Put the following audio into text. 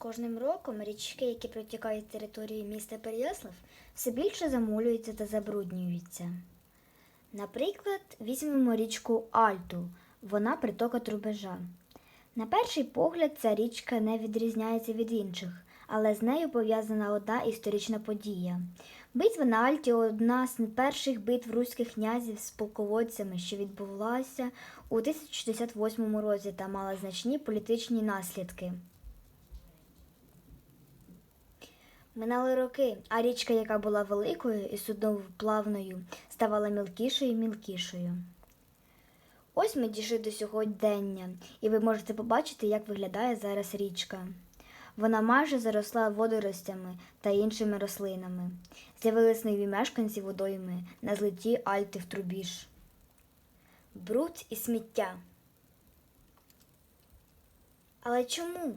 кожним роком річки, які протікають територією міста Переяслав, все більше замулюються та забруднюються. Наприклад, візьмемо річку Альту, вона притока Трубежа. На перший погляд, ця річка не відрізняється від інших, але з нею пов'язана одна історична подія. Битва на Альті одна з перших битв руських князів з полководцями, що відбулася у 1068 році та мала значні політичні наслідки. Минали роки, а річка, яка була великою і судноплавною, ставала мілкішою і мілкішою. Ось ми дійшли до сьогодення, і ви можете побачити, як виглядає зараз річка. Вона майже заросла водоростями та іншими рослинами. З'явились нові мешканці водойми на злеті Альти в Трубіж. Бруд і сміття. Але чому?